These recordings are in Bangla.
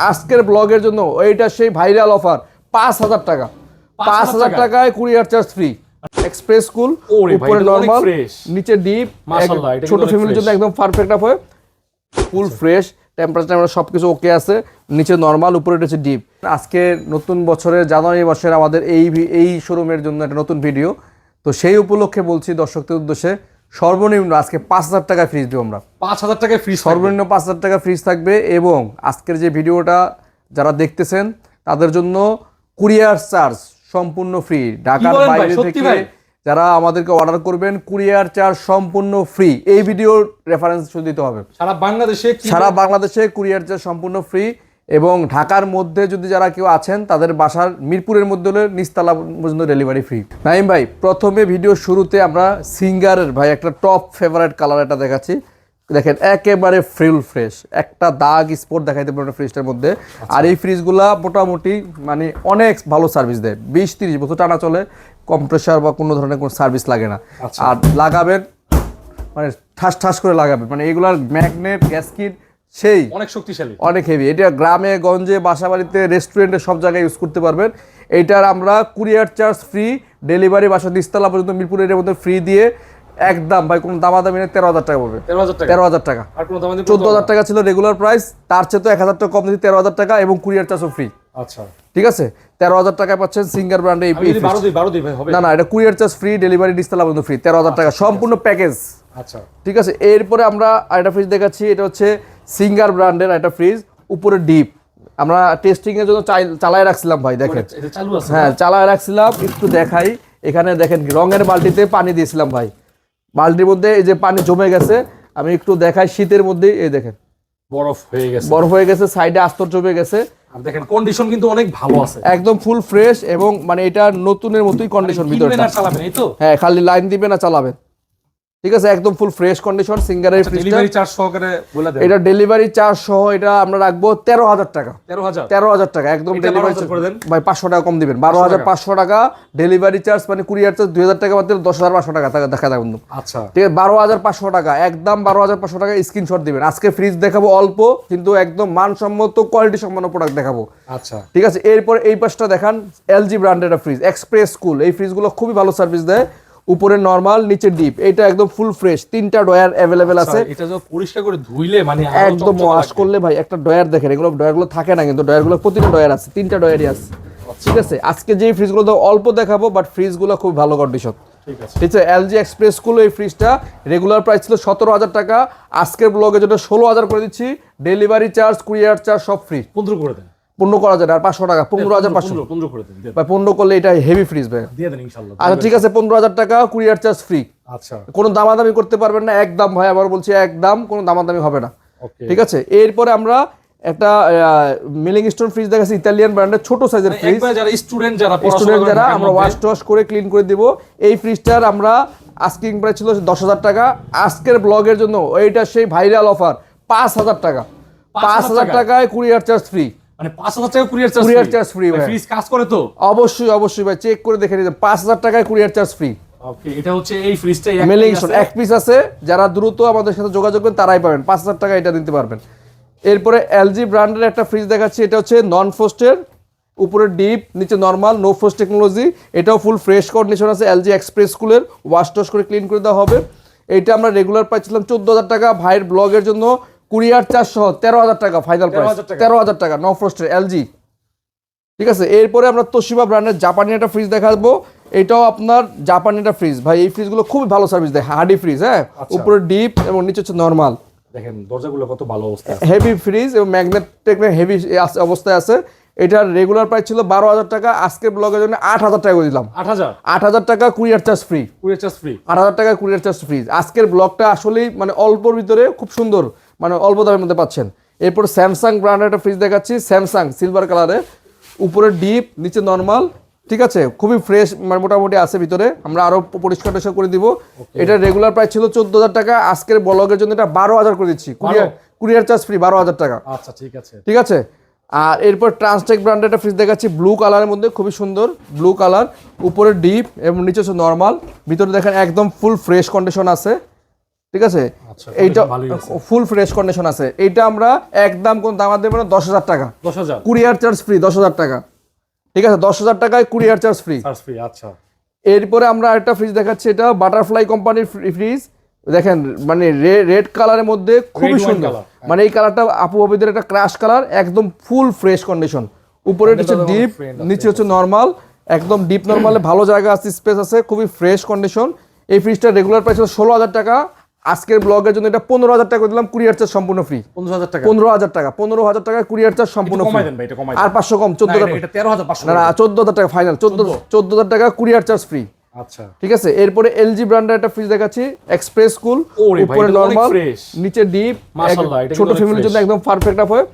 আজকের ব্লগের জন্য এইটা সেই ভাইরাল অফার পাঁচ হাজার টাকা। পাঁচ হাজার টাকায় courier charge free express cool উপরে নর্মাল নিচে ডিপ ছোট ফ্যামিলির জন্য একদম পারফেক্ট আপ হয় ফুল ফ্রেশ টেম্পারেচার সব কিছু ওকে আছে নিচে নর্মাল উপরে হচ্ছে ডিপ আজকে নতুন বছরের জানুয়ারি মাসের আমাদের এই এই শোরুমের জন্য একটা নতুন ভিডিও তো সেই উপলক্ষে বলছি দর্শকদের উদ্দেশ্যে সর্বনিম্ন আজকে পাঁচ হাজার টাকা ফ্রিজ দেবো আমরা। পাঁচ হাজার টাকায় ফ্রিজ সর্বনিম্ন পাঁচ হাজার টাকা ফ্রিজ থাকবে এবং আজকের যে ভিডিওটা যারা দেখতেছেন তাদের জন্য কুরিয়ার চার্জ সম্পূর্ণ ফ্রি ঢাকার বাইরে থেকে যারা আমাদেরকে অর্ডার করবেন কুরিয়ার চার্জ সম্পূর্ণ ফ্রি এই ভিডিওর রেফারেন্স শুধু দিতে হবে। সারা বাংলাদেশে সারা বাংলাদেশে কুরিয়ার চার্জ সম্পূর্ণ ফ্রি এবং ঢাকার মধ্যে যদি যারা কেউ আছেন তাদের বাসার মিরপুরের মধ্যে হলে নিস্তালা পর্যন্ত ডেলিভারি ফ্রি নাইম ভাই প্রথমে ভিডিও শুরুতে আমরা সিঙ্গারের ভাই একটা টপ ফেভারেট কালার এটা দেখাচ্ছি। দেখেন একেবারে ফ্রিল ফ্রেশ একটা দাগ স্পট দেখাইতে পারবে ফ্রিজটার মধ্যে। আর এই ফ্রিজগুলা মোটামুটি মানে অনেক ভালো সার্ভিস দেয়। বিশ তিরিশ বছর টানা চলে কম্প্রেসার বা কোনো ধরনের কোনো সার্ভিস লাগে না। আচ্ছা। আর লাগাবেন মানে ঠাস ঠাস করে লাগাবেন। মানে এগুলার ম্যাগনেট গ্যাসকিট সেই। অনেক শক্তিশালী। অনেক হেভি এটা গ্রামে গঞ্জে বাসা বাড়িতে রেস্টুরেন্টে সব জায়গায় ইউজ করতে পারবেন। এইটার আমরা কুরিয়ার চার্জ ফ্রি ডেলিভারি বাসা দিস্তলা পর্যন্ত মিরপুরের মধ্যে ফ্রি দিয়ে একদম ভাই কোনো দামাদামি নেই তেরো হাজার টাকা পড়বে। তেরো হাজার টাকা? টাকা। দাম? চোদ্দ হাজার টাকা ছিল রেগুলার প্রাইস তার চেয়ে তো এক হাজার টাকা কম দিচ্ছি তেরো হাজার টাকা এবং কুরিয়ার চার্জও ফ্রি আচ্ছা। ঠিক আছে? তেরো হাজার টাকায় পাচ্ছেন সিঙ্গার ব্র্যান্ডে এই বারো দিই বারো দিই ভাই হবে। না না এটা কুরিয়ার চার্জ ফ্রি ডেলিভারি দিস্তলা পর্যন্ত ফ্রি তেরো হাজার টাকা সম্পূর্ণ প্যাকেজ আচ্ছা। ঠিক আছে? এরপরে আমরা আরেকটা ফ্রিজ দেখাচ্ছি এটা হচ্ছে সিঙ্গার ব্র্যান্ডের একটা ফ্রিজ উপরে ডিপ আমরা টেস্টিং এর জন্য চালায় রাখছিলাম ভাই দেখেন। আছে হ্যাঁ চালায় রাখছিলাম একটু দেখাই। এখানে দেখেন রঙের বালতিতে পানি দিয়েছিলাম ভাই। বালতির মধ্যে এই যে পানি জমে গেছে আমি একটু দেখাই শীতের মধ্যে এই দেখেন। বরফ হয়ে গেছে। বরফ হয়ে গেছে সাইডে আস্তর জমে গেছে। আর দেখেন কন্ডিশন কিন্তু অনেক ভালো আছে। একদম ফুল ফ্রেশ এবং মানে এটা নতুনের মতোই কন্ডিশন চালাবেন এই তো? হ্যাঁ খালি লাইন দিবেন না চালাবেন। ঠিক আছে একদম ফুল ফ্রেশ কন্ডিশন সিঙ্গারের ফ্রিজটা ডেলিভারি চার্জ সহকারে বলে দেন। এটা ডেলিভারি চার্জ সহ এটা আমরা রাখব তেরো হাজার টাকা। তেরো হাজার? তেরো হাজার টাকা একদম ডেলিভারি 12,000 করে দেন। ভাই পাঁচশো টাকা কম দিবেন। বারো হাজার পাঁচশো টাকা। ডেলিভারি চার্জ মানে কুরিয়ার চার্জ দুই হাজার টাকা মাত্র দশ হাজার পাঁচশো টাকা টাকা দেখা থাকুন আচ্ছা। ঠিক আছে বারো হাজার পাঁচশো টাকা একদম বারো হাজার পাঁচশো টাকা স্ক্রিনশট দিবেন। আজকে ফ্রিজ দেখাবো অল্প কিন্তু একদম মানসম্মত কোয়ালিটি সম্পন্ন প্রোডাক্ট দেখাবো। আচ্ছা। ঠিক আছে এরপর এই পাশটা দেখান এলজি ব্র্যান্ডের ফ্রিজ এক্সপ্রেস কুল এই ফ্রিজগুলো খুবই ভালো সার্ভিস দেয়। উপরে নর্মাল নিচে ডিপ এটা একদম ফুল ফ্রেশ তিনটা ডয়ার অ্যাভেলেবেল আছে। আচ্ছা, এটা যখন পরিষ্কার করে ধুইলে মানে একদম ওয়াশ করলে ভাই একটা ডয়ার দেখেন এগুলো ডয়ারগুলো থাকে না কিন্তু ডয়ারগুলো প্রতিটা ডয়ার আছে তিনটা ডয়ারই আছে। ঠিক আছে? আজকে যে ফ্রিজগুলো তো অল্প দেখাবো বাট ফ্রিজগুলো খুব ভালো কন্ডিশন ঠিক আছে। ঠিক আছে? এলজি এক্সপ্রেসগুলো এই ফ্রিজটা রেগুলার প্রাইস ছিল সতেরো হাজার টাকা। আজকের ব্লগে যেটা ষোলো হাজার করে দিচ্ছি। ডেলিভারি চার্জ কুরিয়ার চার্জ সব ফ্রি পনেরো করে দেন। পনেরো করা যায় না, আর পাঁচশো টাকা পনেরো হাজার পাঁচশো। পনেরো করে দেন। বা পনেরো করলে এটা হেভি ফ্রিজ ভাই। দিয়ে দেন ইনশাল্লাহ আচ্ছা ঠিক আছে পনেরো হাজার টাকা কুরিয়ার চার্জ ফ্রি আচ্ছা। কোনো দামাদামি করতে পারবেন না একদম ভাই আবার বলছি একদম কোনো দামাদামি হবে না। ঠিক আছে এরপরে আমরা একটা মিলিং স্টোন ফ্রিজ দেখাচ্ছি ইতালিয়ান ব্র্যান্ডের ছোট সাইজের ফ্রিজ যারা স্টুডেন্ট যারা স্টুডেন্ট যারা আমরা ওয়াশ টশ করে ক্লিন করে দিব। এই ফ্রিজটার আমরা আস্কিং প্রাইস ছিল দশ হাজার টাকা। আজকের ব্লগের জন্য এইটা সেই ভাইরাল অফার পাঁচ হাজার টাকা। পাঁচ হাজার টাকা? টাকায় কুরিয়ার চার্জ ফ্রি মানে পাঁচ হাজার টাকা courier charge Courier charge free, ভাই। ফ্রিজ কাজ করে তো? অবশ্যই অবশ্যই ভাই। চেক করে দেখে নিতে পাঁচ হাজার টাকায় কুরিয়ার চার্জ ফ্রি ওকে এটা হচ্ছে এই ফ্রিজটাই মেলিং এক পিস আছে। যারা দ্রুত আমাদের সাথে যোগাযোগ করেন তারাই পাবেন। পাঁচ হাজার টাকা এটা নিতে পারবেন। এরপরে এলজি ব্র্যান্ডের একটা ফ্রিজ দেখাচ্ছি। এটা হচ্ছে নন উপরে ডিপ নিচে নর্মাল নো ফোস্ট টেকনোলজি এটাও ফুল ফ্রেশ কন্ডিশন আছে। এলজি এক্সপ্রেস ওয়াশ টশ করে ক্লিন করে দেওয়া হবে। এইটা আমরা রেগুলার পাইছিলাম চোদ্দ হাজার টাকা। ভাইয়ের ব্লগের জন্য কুরিয়ার চার্জ সহ তেরো হাজার টাকা ফাইনাল প্রাইস তেরো হাজার টাকা নো ফ্রস্টের এলজি ঠিক আছে এরপরে আমরা তোশিবা ব্র্যান্ডের জাপানি একটা ফ্রিজ দেখাবো। এটাও আপনার জাপানি একটা ফ্রিজ ভাই এই ফ্রিজগুলো খুবই ভালো সার্ভিস দেয় হার্ডি ফ্রিজ হ্যাঁ? আচ্ছা। উপরে ডিপ এবং নিচে হচ্ছে নর্মাল দেখেন দরজাগুলো কত ভালো অবস্থা হেভি ফ্রিজ এবং ম্যাগনেট টেকনিক হেভি অবস্থায় আছে। এটার রেগুলার প্রাইস ছিল বারো হাজার টাকা আজকের ব্লগের জন্য আট হাজার টাকা করে দিলাম। আট হাজার? আট হাজার টাকা courier charge free courier charge free আট হাজার টাকা কুরিয়ার চার্জ ফ্রি আজকের ব্লগটা আসলেই মানে অল্পর ভিতরে খুব সুন্দর। মানে অল্প দামের মধ্যে পাচ্ছেন। এরপর স্যামসাং ব্র্যান্ডের একটা ফ্রিজ দেখাচ্ছি। স্যামসাং সিলভার কালারে উপরে ডিপ নিচে নর্মাল ঠিক আছে? খুবই ফ্রেশ মানে মোটামুটি আছে ভিতরে। আমরা আরও পরিষ্কার টরিষ্কার করে দিব। এটা রেগুলার প্রাইস ছিল চোদ্দ হাজার টাকা। আজকের ব্লগের জন্য এটা বারো হাজার করে দিচ্ছি। কুরিয়ার কুরিয়ার চার্জ ফ্রি বারো হাজার টাকা। আচ্ছা ঠিক আছে। ঠিক আছে? আর এরপর ট্রান্সটেক ব্র্যান্ডের একটা ফ্রিজ দেখাচ্ছি। ব্লু কালারের মধ্যে খুবই সুন্দর। ব্লু কালার উপরে ডিপ এবং নিচে হচ্ছে নর্মাল ভিতরে দেখেন একদম ফুল ফ্রেশ কন্ডিশন আছে। ঠিক আছে? আচ্ছা, এইটা। ফুল ফ্রেশ কন্ডিশন আছে। এইটা আমরা একদম কোন দাম দেবো না দশ হাজার টাকা। দশ হাজার? কুরিয়ার চার্জ ফ্রি দশ হাজার টাকা। ঠিক আছে? দশ হাজার টাকায় কুরিয়ার চার্জ ফ্রি ফ্রি আচ্ছা। এরপরে আমরা একটা ফ্রিজ দেখাচ্ছি এটা বাটারফ্লাই কোম্পানির ফ্রিজ দেখেন মানে রেড কালারের মধ্যে খুবই সুন্দর। হ্যাঁ। মানে এই কালারটা আপু বাবিদের একটা ক্রাশ কালার একদম ফুল ফ্রেশ কন্ডিশন উপরে হচ্ছে ডিপ নিচে হচ্ছে নর্মাল একদম ডিপ নর্মালে ভালো জায়গা আছে স্পেস আছে খুবই ফ্রেশ কন্ডিশন এই ফ্রিজটা রেগুলার প্রাইস ষোলো হাজার টাকা। আজকের ব্লগের জন্য এটা পনেরো হাজার টাকা দিলাম কুরিয়ার চার্জ সম্পূর্ণ ফ্রি পনেরো হাজার টাকা। পনেরো হাজার টাকা পনেরো হাজার টাকা কুরিয়ার চার্জ সম্পূর্ণ কমাই আর পাঁচশো কম চোদ্দ না, চোদ্দ হাজার টাকা ফাইনাল চোদ্দ। চোদ্দ হাজার টাকা কুরিয়ার চার্জ ফ্রি আচ্ছা। ঠিক আছে? এরপরে এলজি ব্র্যান্ডের একটা ফ্রিজ দেখাচ্ছি এক্সপ্রেস কুল উপরে নরমাল নিচে ডিপ ছোট ফ্যামিলির জন্য একদম পারফেক্ট আপ হয়।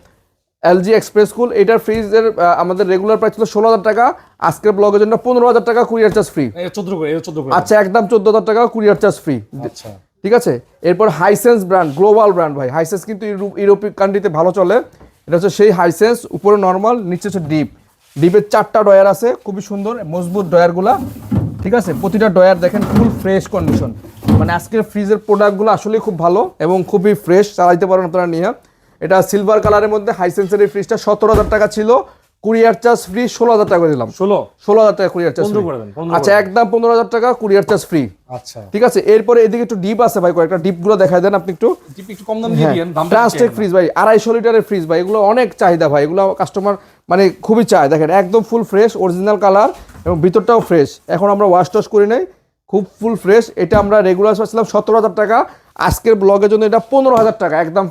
এলজি এক্সপ্রেস কুল এটার ফ্রিজের আমাদের রেগুলার প্রাইস ছিল ষোলো হাজার টাকা। আজকের ব্লগের জন্য পনেরো হাজার টাকা কুরিয়ার চার্জ ফ্রি আচ্ছা একদম চোদ্দ হাজার টাকা কুরিয়ার চার্জ ফ্রি আচ্ছা। ঠিক আছে? এরপর হাইসেন্স ব্র্যান্ড গ্লোবাল ব্র্যান্ড ভাই। হাইসেন্স কিন্তু ইউরোপ- ইউরোপীয় কান্ট্রিতে ভালো চলে। এটা হচ্ছে সেই হাইসেন্স উপরে নর্মাল নিচে হচ্ছে ডিপ ডিপের চারটা ডয়ার আছে, খুবই সুন্দর, মজবুত ডয়ারগুলা ঠিক আছে? প্রতিটা ডয়ার দেখেন ফুল ফ্রেশ কন্ডিশন মানে আজকের ফ্রিজের প্রোডাক্টগুলো আসলেই খুব ভালো এবং খুবই ফ্রেশ চালাইতে পারেন আপনারা নিয়ে। এটা সিলভার কালারের মধ্যে হাইসেন্সের এই ফ্রিজটা সতেরো হাজার টাকা ছিল। কুরিয়ার চার্জ ফ্রি ষোলো হাজার টাকা দিলাম। ষোলো? ষোলো হাজার টাকা কুরিয়ার চার্জ আচ্ছা একদম পনেরো হাজার টাকা কুরিয়ার চার্জ ফ্রি। আচ্ছা। ঠিক আছে এরপরে এদিকে একটু ডিপ আছে ভাই কয়েকটা ডিপগুলো দেখাই দেন আপনি একটু। একটু কম দাম দিয়ে দিয়েন দামটা ফ্রিজ ভাই আড়াইশো লিটারের ফ্রিজ ভাই এগুলো অনেক চাহিদা ভাই এগুলো কাস্টমার মানে খুবই চায়। দেখেন একদম ফুল ফ্রেশ অরিজিনাল কালার এবং ভিতরটাও ফ্রেশ এখন আমরা ওয়াশ টশ করি নাই খুব ফুল ফ্রেশ এটা আমরা রেগুলার পাচ্ছিলাম সতেরো হাজার টাকা। আজকের ব্লগের জন্য এটা পনেরো হাজার টাকা একদম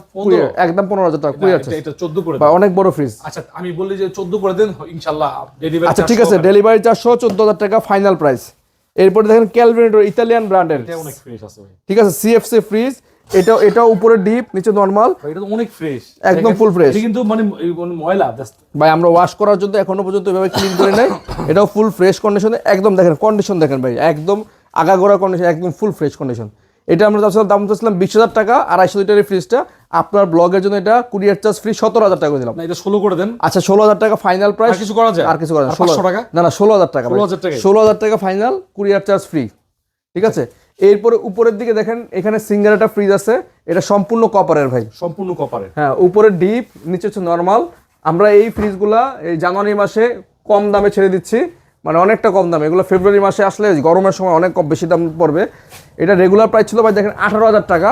একদম পনেরো হাজার টাকা কুড়ি এটা- এটা চোদ্দ করে বা অনেক বড় ফ্রিজ আচ্ছা আমি বললি যে চোদ্দ করে দেন ইনশাল্লাহ ডেলিভারি আচ্ছা ঠিক আছে ডেলিভারি চারশো চোদ্দ হাজার টাকা ফাইনাল প্রাইস এরপরে দেখেন ক্যালভিনেটর ইতালিয়ান ব্র্যান্ডের এটা ফ্রেশ ঠিক আছে সিএফসি ফ্রিজ এটাও এটাও উপরে ডিপ নিচে নরমাল এটা তো অনেক ফ্রেশ একদম fresh। এটা কিন্তু মানে মানে ময়লা ভাই আমরা ওয়াশ করার জন্য এখনও পর্যন্ত এভাবে ক্লিন করে নাই। এটাও ফুল ফ্রেশ কন্ডিশনে একদম দেখেন কন্ডিশন দেখেন ভাই একদম আগাগোড়া কন্ডিশন একদম ফুল ফ্রেশ কন্ডিশন এটা আমরা চাচ্ছিলাম দাম চাচ্ছিলাম বিশ হাজার টাকা আড়াইশো লিটারের ফ্রিজটা আপনার ব্লগের জন্য এটা কুরিয়ার চার্জ ফ্রি সতেরো হাজার টাকা দিলাম। এটা ষোলো করে দেন। আচ্ছা ষোলো হাজার টাকা ফাইনাল প্রাইস কিছু করা যায়? আর কিছু করা যায়। ষোলো টাকা? না না ষোলো হাজার টাকা 16,000 টাকাই? ষোলো হাজার টাকা ফাইনাল কুরিয়ার চার্জ ফ্রি ঠিক আছে? এরপরে উপরের দিকে দেখেন এখানে সিঙ্গার একটা ফ্রিজ আছে। এটা সম্পূর্ণ কপারের ভাই। সম্পূর্ণ কপারের হ্যাঁ উপরে ডিপ নিচে হচ্ছে নর্মাল আমরা এই ফ্রিজগুলা এই জানুয়ারি মাসে কম দামে ছেড়ে দিচ্ছি। মানে অনেকটা কম দামে। এগুলো ফেব্রুয়ারি মাসে আসলে গরমের সময় অনেক কম বেশি দাম পড়বে। এটা রেগুলার প্রাইস ছিল ভাই দেখেন আঠারো হাজার টাকা।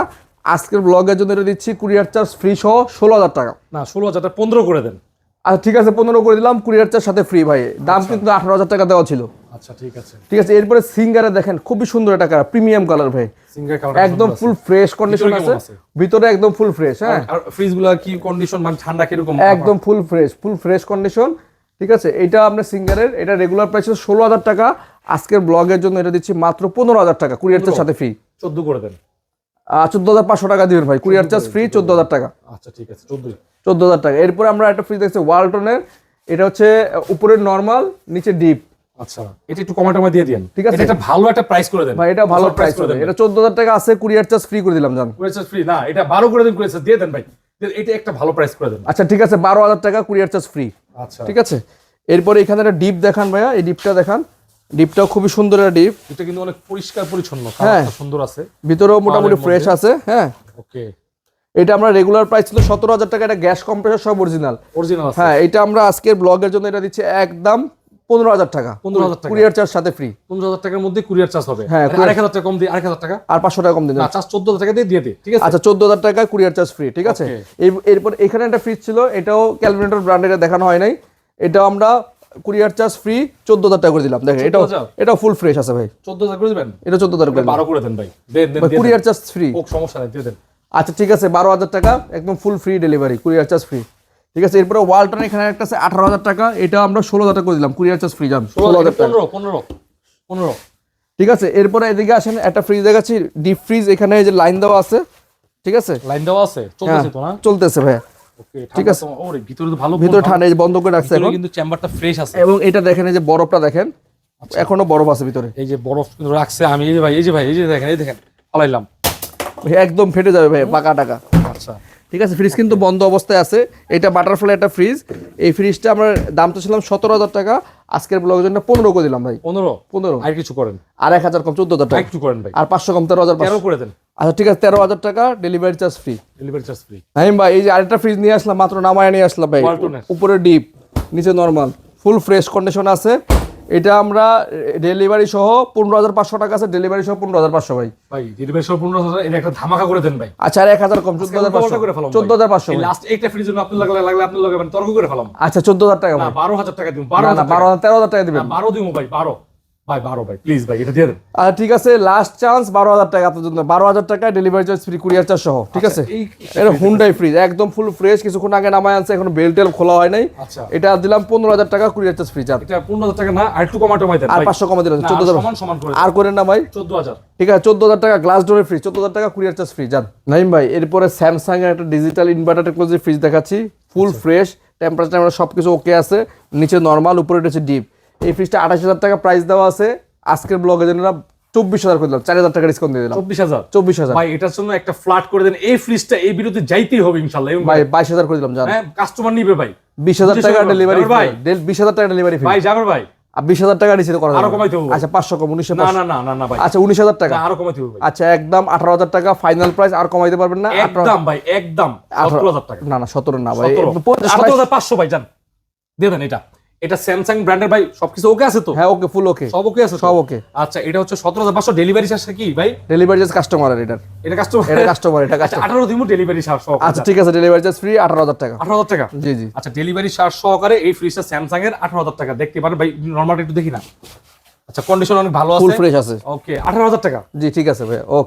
আজকের ব্লগের জন্য এটা দিচ্ছি কুরিয়ার চার্জ ফ্রি সহ ষোলো হাজার টাকা। না ষোলো হাজার পনেরো করে দেন। আচ্ছা ঠিক আছে পনেরো করে দিলাম কুরিয়ার চার্জ সাথে ফ্রি ভাই। দাম কিন্তু আঠারো হাজার টাকা দেওয়া ছিল। আচ্ছা ঠিক আছে। ঠিক আছে এরপরে সিঙ্গারে দেখেন খুবই সুন্দর একটা কালার প্রিমিয়াম কালার ভাই। একদম ফুল ফ্রেশ কন্ডিশন আছে? ভিতরে একদম ফুল ফ্রেশ হ্যাঁ। আর ফ্রিজগুলা কি কন্ডিশন মানে ঠান্ডা কীরকম? একদম full fresh full fresh condition ঠিক আছে? এটা আপনার সিঙ্গারের এটা রেগুলার প্রাইস ষোলো হাজার টাকা। আজকের ব্লগের জন্য এটা দিচ্ছি মাত্র পনেরো হাজার টাকা কুরিয়ার চার্জ সাথে ফ্রি চোদ্দ করে দেন। চোদ্দ হাজার পাঁচশো টাকা দিবেন ভাই কুরিয়ার চার্জ ফ্রি চোদ্দ হাজার টাকা। আচ্ছা ঠিক আছে চোদ্দ চোদ্দ হাজার টাকা। এরপরে আমরা একটা ফ্রিজ দেখছি ওয়ালটনের এটা হচ্ছে উপরের নর্মাল নিচে ডিপ আচ্ছা এটা একটু কমা টমা দিয়ে দিন ঠিক আছে। এটা ভালো একটা প্রাইস করে দেন। ভাই এটা ভালো প্রাইস করে দেন। এটা চোদ্দ হাজার টাকা আছে কুরিয়ার চার্জ ফ্রি করে দিলাম জান। কুরিয়ার ফ্রি না এটা বারো করে দেন কুরিয়ার দিয়ে দেন ভাই। এটা একটা ভালো প্রাইস করে দেন। আচ্ছা ঠিক আছে বারো হাজার টাকা কুরিয়ার চার্জ ফ্রি ঠিক আছে? এরপরে এখানে একটা ডিপ দেখান ভাইয়া এই ডিপটা দেখান। ডিপটাও খুবই সুন্দর একটা ডিপ। এটা কিন্তু অনেক পরিষ্কার পরিচ্ছন্ন হ্যাঁ। সুন্দর আছে। ভিতরেও মোটামুটি ফ্রেশ আছে হ্যাঁ। ওকে। এটা আমরা রেগুলার প্রাইস ছিল সতেরো হাজার টাকা এটা গ্যাস কম্প্রেসার সব অরিজিনাল। অরিজিনাল হ্যাঁ এটা আমরা আজকের ব্লগের জন্য এটা দিচ্ছি একদম পনেরো হাজার টাকা। 15,000 টাকা। কুরিয়ার চার্জ সাথে ফ্রি পনেরো হাজার টাকার মধ্যে কুরিয়ার চার্জ হবে। হ্যাঁ, মানে আরেক হাজার টাকা কম দিয়ে আরেক হাজার টাকা? আর পাঁচশো টাকা কম দিন না চার্জ চোদ্দ হাজার টাকা দিয়ে দিয়ে দিই ঠিক আছে? আচ্ছা চোদ্দ হাজার টাকা কুরিয়ার চার্জ ফ্রি ঠিক আছে? এরপর এখানে একটা ফ্রিজ ছিল এটাও ক্যালকুলেটর ব্র্যান্ডের দেখানো হয় নাই। এটাও আমরা কুরিয়ার চার্জ ফ্রি চোদ্দ হাজার টাকা করে দিলাম। দেখেন 14,000? এটাও ফুল ফ্রেশ আছে ভাই। চোদ্দ হাজার করে দেবেন? এটা চোদ্দ হাজার করে বারো করে দেন ভাই। Courier charge free. সমস্যা নেই দিয়ে দেন। আচ্ছা ঠিক আছে বারো হাজার টাকা একদম full free delivery courier charge free ঠিক আছে? এরপরে ওয়ালটন এখানে একটা আছে আঠারো হাজার টাকা। এটা আমরা ষোলো হাজার টাকা করে দিলাম। কুরিয়ার চার্জ ফ্রি জান। ষোলো হাজার টাকা। পনেরো পনেরো পনেরো। ঠিক আছে? এরপরে এদিকে আসেন একটা ফ্রিজ দেখাচ্ছি। ডিপ ফ্রিজ এখানে যে লাইন দেওয়া আছে। ঠিক আছে? লাইন দেওয়া আছে? হ্যাঁ। চলতেছে তো না? চলতেছে ভাইয়া। ঠিক আছে। ওরে ভিতরে তো ভালো ভিতরে ঠান্ডা বন্ধ করে রাখছে এখন। কিন্তু চেম্বারটা ফ্রেশ আছে। এবং এটা দেখেন এই যে বরফটা দেখেন। এখনও বরফ আছে ভিতরে। এই যে বরফ কিন্তু রাখছে আমি এই যে ভাই এই যে ভাই এই যে দেখেন এই দেখেন। ফালাইলাম। একদম ফেটে যাবে ভাই পাকা টাকা। আচ্ছা। ঠিক আছে ফ্রিজ কিন্তু বন্ধ অবস্থায় আছে। এটা বাটারফ্লাই একটা ফ্রিজ এই ফ্রিজটা আমরা দাম তো ছিলাম সতেরো হাজার টাকা। আজকের ব্লগের জন্য পনেরো করে দিলাম ভাই। পনেরো? পনেরো। আর কিছু করেন? আর এক হাজার কম চোদ্দ হাজার টাকা। একটু করেন ভাই। আর পাঁচশো কম তেরো হাজার তেরো পাঁচশো। করে দেন। আচ্ছা ঠিক আছে তেরো হাজার টাকা delivery charge free delivery charge free Naim ভাই এই যে আরেকটা ফ্রিজ নিয়ে আসলাম মাত্র নামায় নিয়ে আসলাম ভাই। উপরে ডিপ নিচে নর্মাল ফুল ফ্রেশ কন্ডিশন আছে। এটা আমরা ডেলিভারি সহ পনেরো হাজার পাঁচশো টাকা আছে ডেলিভারি সহ পনেরো হাজার পাঁচশো ভাই। ভাই ডেলিভারি সহ পনেরো হাজার এটা একটা ধামাকা করে দেন ভাই। আচ্ছা আর এক হাজার কম চোদ্দ হাজার পাঁচশো। করে ফেলাম চোদ্দ হাজার পাঁচশো লাস্ট একটা ফ্রিজ জন্য আপনি লাগলে লাগলে আপনি লাগাবেন তর্ক করে ফেলাম। আচ্ছা চোদ্দ হাজার টাকা বারো হাজার টাকা দিন বারো হাজার বারো হাজার তেরো হাজার টাকা দিবেন। বারো দিব ভাই বারো। ভাই বারো ভাই প্লিজ ভাই এটা দিয়ে দেন। আচ্ছা ঠিক আছে লাস্ট চান্স বারো হাজার টাকা আপনার জন্য। বারো হাজার টাকা delivery charge free courier charge সহ ঠিক আছে? এটা হুন্ডাই ফ্রিজ একদম ফুল ফ্রেশ কিছুক্ষণ আগে নামায় আনছে এখন বেল টেল খোলা হয় নাই। আচ্ছা। এটা দিলাম পনেরো হাজার টাকা কুরিয়ার চার্জ ফ্রি চার্জ পনেরো হাজার টাকা না আর একটু কমা টমাই আর পাঁচশো কমে দিলাম চোদ্দ হাজার করে আর করেন না ভাই। চোদ্দ হাজার। ঠিক আছে চোদ্দ হাজার টাকা গ্লাস ডোরের ফ্রি চোদ্দ হাজার টাকা কুরিয়ার চার্জ ফ্রি যান। নাইম ভাই এরপরে স্যামসাং এর একটা ডিজিটাল ইনভার্টার টেকনোলজি ফ্রিজ দেখাচ্ছি ফুল ফ্রেশ টেম্পারেচার সব কিছু ওকে আছে নিচে নর্মাল উপরে হচ্ছে ডিপ এই ফ্রিজটা আঠাশ হাজার টাকা প্রাইস দেওয়া আছে। আজকের ব্লগে জন্য চব্বিশ হাজার করে দিলাম চার হাজার টাকা ডিসকাউন্ট দিয়ে দিলাম। চব্বিশ হাজার? চব্বিশ হাজার। ভাই এটার জন্য একটা ফ্ল্যাট করে দেন এই ফ্রিজটা এই বিরুদ্ধে যাইতেই হবে ইনশাল্লাহ ভাই বাইশ হাজার করে দিলাম জান। হ্যাঁ কাস্টমার নিবে ভাই। বিশ হাজার টাকা ডেলিভারি ভাই? বিশ হাজার টাকা ডেলিভারি ভাই যাবে ভাই। বিশ হাজার টাকা নিচে করা আরও কমাইতে হবে। আচ্ছা পাঁচশো কম উনিশশো না না না না ভাই। আচ্ছা উনিশ হাজার টাকা। আরও কমাইতে হবে আচ্ছা একদম আঠারো হাজার টাকা ফাইনাল প্রাইস আর কমাইতে পারবেন না। আঠারো একদম ভাই একদম। সতেরো হাজার টাকা। না না সতেরো না ভাই। সতেরো। পঞ্চাশ, হাজার পাঁচশো ভাই যান দিয়ে দেন এটা। এটা স্যামসাং ব্র্যান্ডের ভাই সবকিছু ওকে আছে তো? হ্যাঁ ওকে ফুল ওকে সব ওকে আছে সব ওকে আচ্ছা এটা হচ্ছে সতেরো হাজার পাঁচশো ডেলিভারি চার্জ কি ভাই? ডেলিভারি চার্জ কাস্টমারের এটার। এটা কাস্টমার এটা কাস্টমার এটা আচ্ছা কাস্টমার আঠারো দিব ডেলিভারি চার্জ সহ আচ্ছা ঠিক আছে ডেলিভারি চার্জ ফ্রি আঠারো হাজার টাকা। আঠারো হাজার টাকা? জি জি। আচ্ছা ডেলিভারি চার্জ সহকারে এই ফ্রিজটা স্যামসাং এর আঠারো হাজার টাকা। দেখতে পারেন ভাই নর্মাল একটু দেখি না। আচ্ছা কন্ডিশন অনেক ভালো আছে? ফুল ফ্রেশ আছে। ওকে আঠারো হাজার টাকা। জি ঠিক আছে ভাই ওকে